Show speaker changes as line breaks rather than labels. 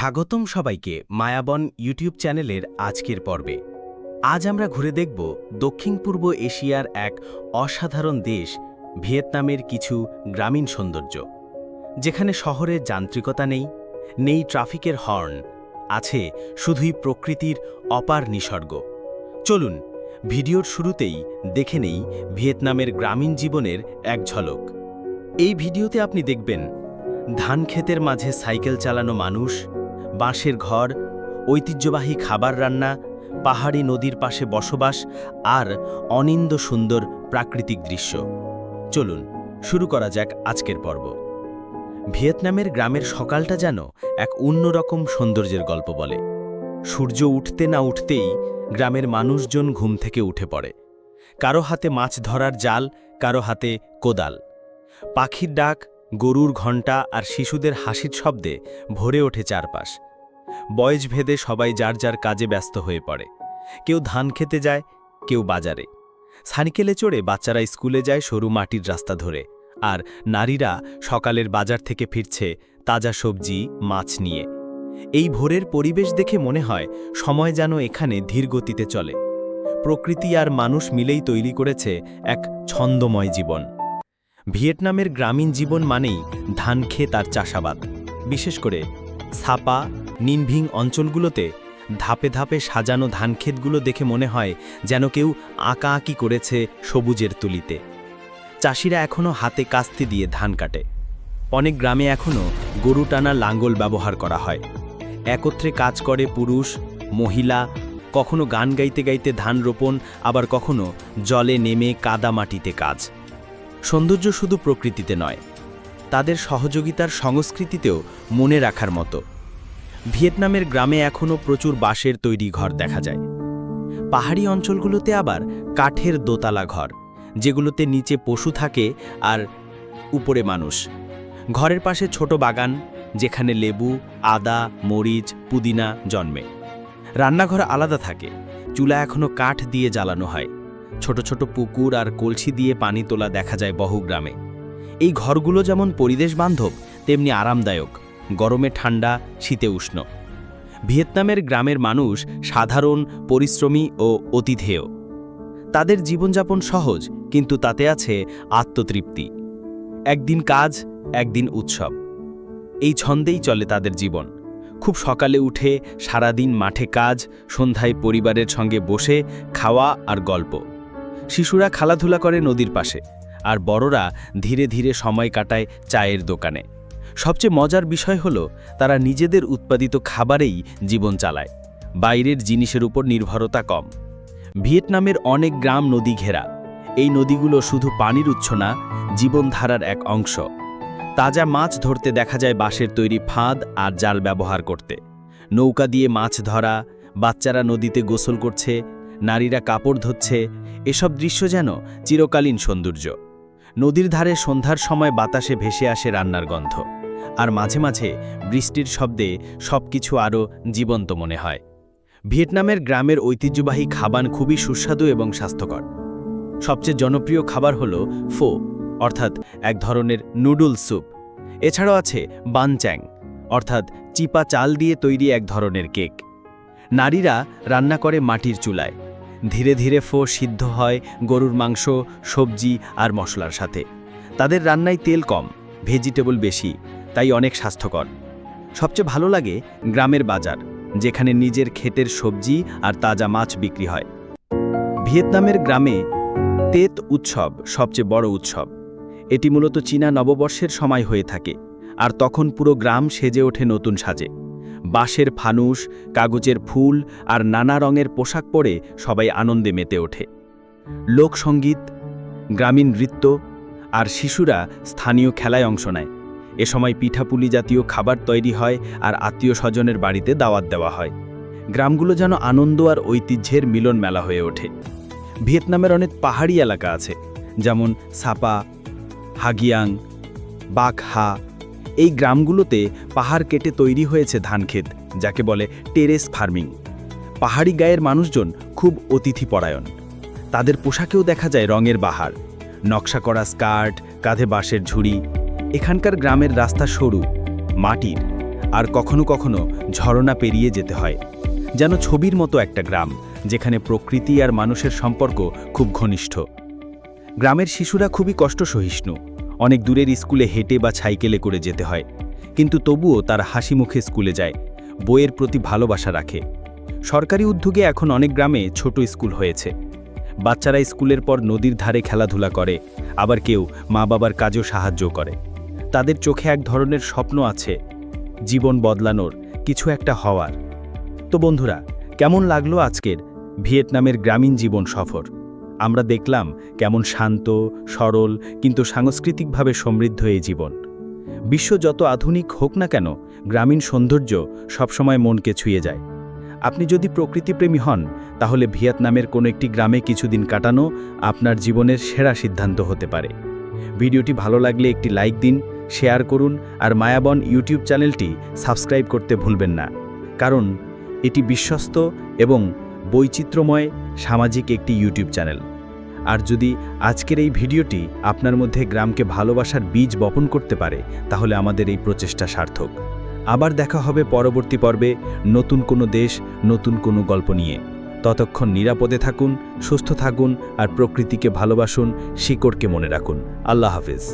স্বাগতম সবাইকে মায়াবন ইউটিউব চ্যানেলের আজকের পর্বে। আজ আমরা ঘুরে দেখব দক্ষিণ পূর্ব এশিয়ার এক অসাধারণ দেশ, ভিয়েতনামের কিছু গ্রামীণ সৌন্দর্য। যেখানে শহরের যান্ত্রিকতা নেই নেই ট্রাফিকের হর্ন, আছে শুধুই প্রকৃতির অপার নিসর্গ। চলুন, ভিডিওর শুরুতেই দেখে নেই ভিয়েতনামের গ্রামীণ জীবনের এক ঝলক। এই ভিডিওতে আপনি দেখবেন ধান ক্ষেতের মাঝে সাইকেল চালানো মানুষ বাঁশের ঘর, ঐতিহ্যবাহী খাবার রান্না, পাহাড়ি নদীর পাশে বসবাস আর অনিন্দ সুন্দর প্রাকৃতিক দৃশ্য। চলুন, শুরু করা যাক আজকের পর্ব। ভিয়েতনামের গ্রামের সকালটা যেন এক অন্যরকম সৌন্দর্যের গল্প বলে। সূর্য উঠতে না উঠতেই গ্রামের মানুষজন ঘুম থেকে উঠে পড়ে। কারও হাতে মাছ ধরার জাল, কারও হাতে কোদাল। পাখির ডাক, গরুর ঘণ্টা আর শিশুদের হাসির শব্দে ভরে ওঠে চারপাশ। বয়স ভেদে সবাই যার যার কাজে ব্যস্ত হয়ে পড়ে। কেউ ধান খেতে যায়, কেউ বাজারে। সাইকেলে চড়ে বাচ্চারা স্কুলে যায় সরু মাটির রাস্তা ধরে, আর নারীরা সকালের বাজার থেকে ফিরছে তাজা সবজি, মাছ নিয়ে। এই ভোরের পরিবেশ দেখে মনে হয় সময় যেন এখানে ধীর গতিতে চলে। প্রকৃতি আর মানুষ মিলেই তৈরি করেছে এক ছন্দময় জীবন। ভিয়েতনামের গ্রামীণ জীবন মানেই ধান খেত আর চাষাবাদ, বিশেষ করে ছাপা, নিনভিং অঞ্চলগুলোতে ধাপে ধাপে সাজানো ধানক্ষেতগুলো দেখে মনে হয় যেন কেউ আঁকা আঁকি করেছে সবুজের তুলিতে। চাষিরা এখনও হাতে কাস্তি দিয়ে ধান কাটে। অনেক গ্রামে এখনও গরু টানা লাঙ্গল ব্যবহার করা হয়। একত্রে কাজ করে পুরুষ, মহিলা, কখনো গান গাইতে গাইতে ধান রোপণ, আবার কখনো জলে নেমে কাদা মাটিতে কাজ। সৌন্দর্য শুধু প্রকৃতিতে নয় তাদের সহযোগিতার সংস্কৃতিতেও মনে রাখার মতো। ভিয়েতনামের গ্রামে এখনও প্রচুর বাঁশের তৈরি ঘর দেখা যায়। পাহাড়ি অঞ্চলগুলোতে আবার কাঠের দোতলা ঘর, যেগুলোতে নিচে পশু থাকে আর উপরে মানুষ। ঘরের পাশে ছোট বাগান, যেখানে লেবু, আদা, মরিচ, পুদিনা জন্মে। রান্নাঘর আলাদা থাকে, চুলা এখনও কাঠ দিয়ে জ্বালানো হয়। ছোট ছোট পুকুর আর কলসি দিয়ে পানি তোলা দেখা যায় বহু গ্রামে। এই ঘরগুলো যেমন পরিবেশ বান্ধব তেমনি আরামদায়ক। গরমে ঠান্ডা, শীতে উষ্ণ। ভিয়েতনামের গ্রামের মানুষ সাধারণ, পরিশ্রমী ও অতিধেয় তাদের জীবনযাপন সহজ, কিন্তু তাতে আছে আত্মতৃপ্তি। একদিন কাজ, একদিন উৎসব। এই ছন্দেই চলে তাদের জীবন। খুব সকালে উঠে সারাদিন মাঠে কাজ, সন্ধ্যায় পরিবারের সঙ্গে বসে খাওয়া আর গল্প। শিশুরা খেলাধুলা করে নদীর পাশে। আর বড়রা ধীরে ধীরে সময় কাটায় চায়ের দোকানে। সবচেয়ে মজার বিষয় হলো, তারা নিজেদের উৎপাদিত খাবারেই জীবন চালায়। বাইরের জিনিসের উপর নির্ভরতা কম। ভিয়েতনামের অনেক গ্রাম নদী ঘেরা। এই নদীগুলো শুধু পানির উৎস না, জীবনধারার এক অংশ। তাজা মাছ ধরতে দেখা যায় বাঁশের তৈরি ফাঁদ আর জাল ব্যবহার করতে। নৌকা দিয়ে মাছ ধরা, বাচ্চারা নদীতে গোসল করছে, নারীরা কাপড় ধুচ্ছে, এসব দৃশ্য যেন চিরকালীন সৌন্দর্য। নদীর ধারে সন্ধ্যার সময় বাতাসে ভেসে আসে রান্নার গন্ধ। আর মাঝে মাঝে বৃষ্টির শব্দে সবকিছু আরও জীবন্ত মনে হয়। ভিয়েতনামের গ্রামের ঐতিহ্যবাহী খাবার খুবই সুস্বাদু এবং স্বাস্থ্যকর। সবচেয়ে জনপ্রিয় খাবার হল ফো, অর্থাৎ এক ধরনের নুডল স্যুপ। এছাড়াও আছে বানচ্যাং, অর্থাৎ চিপা চাল দিয়ে তৈরি এক ধরনের কেক। নারীরা রান্না করে মাটির চুলায়। ধীরে ধীরে ফো সিদ্ধ হয় গরুর মাংস, সবজি আর মশলার সাথে। তাদের রান্নায় তেল কম, ভেজিটেবল বেশি, তাই অনেক স্বাস্থ্যকর। সবচেয়ে ভালো লাগে গ্রামের বাজার, যেখানে নিজের ক্ষেতের সবজি আর তাজা মাছ বিক্রি হয়। ভিয়েতনামের গ্রামে তেত উৎসব সবচেয়ে বড় উৎসব। এটি মূলত চীনা নববর্ষের সময় হয়ে থাকে, আর তখন পুরো গ্রাম সেজে ওঠে নতুন সাজে। বাঁশের ফানুস কাগজের ফুল আর নানা রঙের পোশাক পরে সবাই আনন্দে মেতে ওঠে। লোকসঙ্গীত গ্রামীণ নৃত্য আর শিশুরা স্থানীয় খেলায় অংশ নেয়। এ সময় পিঠাপুলি জাতীয় খাবার তৈরি হয় আর আত্মীয় স্বজনের বাড়িতে দাওয়াত দেওয়া হয়। গ্রামগুলো যেন আনন্দ আর ঐতিহ্যের মিলন মেলা হয়ে ওঠে। ভিয়েতনামের অনেক পাহাড়ি এলাকা আছে, যেমন সাপা, হাগিয়াং বাকহা এই গ্রামগুলোতে পাহাড় কেটে তৈরি হয়েছে ধানক্ষেত যাকে বলে টেরেস ফার্মিং। পাহাড়ি গায়ের মানুষজন খুব অতিথিপরায়ণ। তাদের পোশাকেও দেখা যায় রঙের বাহার। নকশা করা স্কার্ট, কাঁধে বাঁশের ঝুড়ি। এখানকার গ্রামের রাস্তা সরু, মাটির, আর কখনো কখনো ঝরনা পেরিয়ে যেতে হয়। যেন ছবির মতো একটা গ্রাম, যেখানে প্রকৃতি আর মানুষের সম্পর্ক খুব ঘনিষ্ঠ। গ্রামের শিশুরা খুবই কষ্ট সহিষ্ণু অনেক দূরের স্কুলে হেঁটে বা সাইকেলে করে যেতে হয়। কিন্তু তবুও তার হাসি মুখে স্কুলে যায়, বইয়ের প্রতি ভালোবাসা রাখে। সরকারি উদ্যোগে এখন অনেক গ্রামে ছোট স্কুল হয়েছে। বাচ্চারা স্কুলের পর নদীর ধারে খেলাধুলা করে, আবার কেউ মা বাবার কাজেও সাহায্য করে। তাদের চোখে এক ধরনের স্বপ্ন আছে, জীবন বদলানোর, কিছু একটা হওয়ার। তো বন্ধুরা, কেমন লাগল আজকের ভিয়েতনামের গ্রামীণ জীবন সফর? আমরা দেখলাম কেমন শান্ত, সরল, কিন্তু সাংস্কৃতিকভাবে সমৃদ্ধ এই জীবন। বিশ্ব যত আধুনিক হোক না কেন, গ্রামীণ সৌন্দর্য সবসময় মনকে ছুঁয়ে যায়। আপনি যদি প্রকৃতিপ্রেমী হন, তাহলে ভিয়েতনামের কোনো একটি গ্রামে কিছুদিন কাটানো আপনার জীবনের সেরা সিদ্ধান্ত হতে পারে। ভিডিওটি ভালো লাগলে একটি লাইক দিন, শেয়ার করুন, আর মায়াবন ইউটিউব চ্যানেলটি সাবস্ক্রাইব করতে ভুলবেন না। কারণ, এটি বিশ্বস্ত এবং বৈচিত্র্যময় সামাজিক একটি ইউটিউব চ্যানেল। আর যদি আজকের এই ভিডিওটি আপনার মধ্যে গ্রামকে ভালোবাসার বীজ বপন করতে পারে, তাহলে আমাদের এই প্রচেষ্টা সার্থক। আবার দেখা হবে পরবর্তী পর্বে নতুন কোনো দেশ, নতুন কোনো গল্প নিয়ে। ততক্ষণ নিরাপদে থাকুন, সুস্থ থাকুন আর প্রকৃতিকে ভালোবাসুন, শিকড়কে মনে রাখুন। আল্লাহ হাফেজ।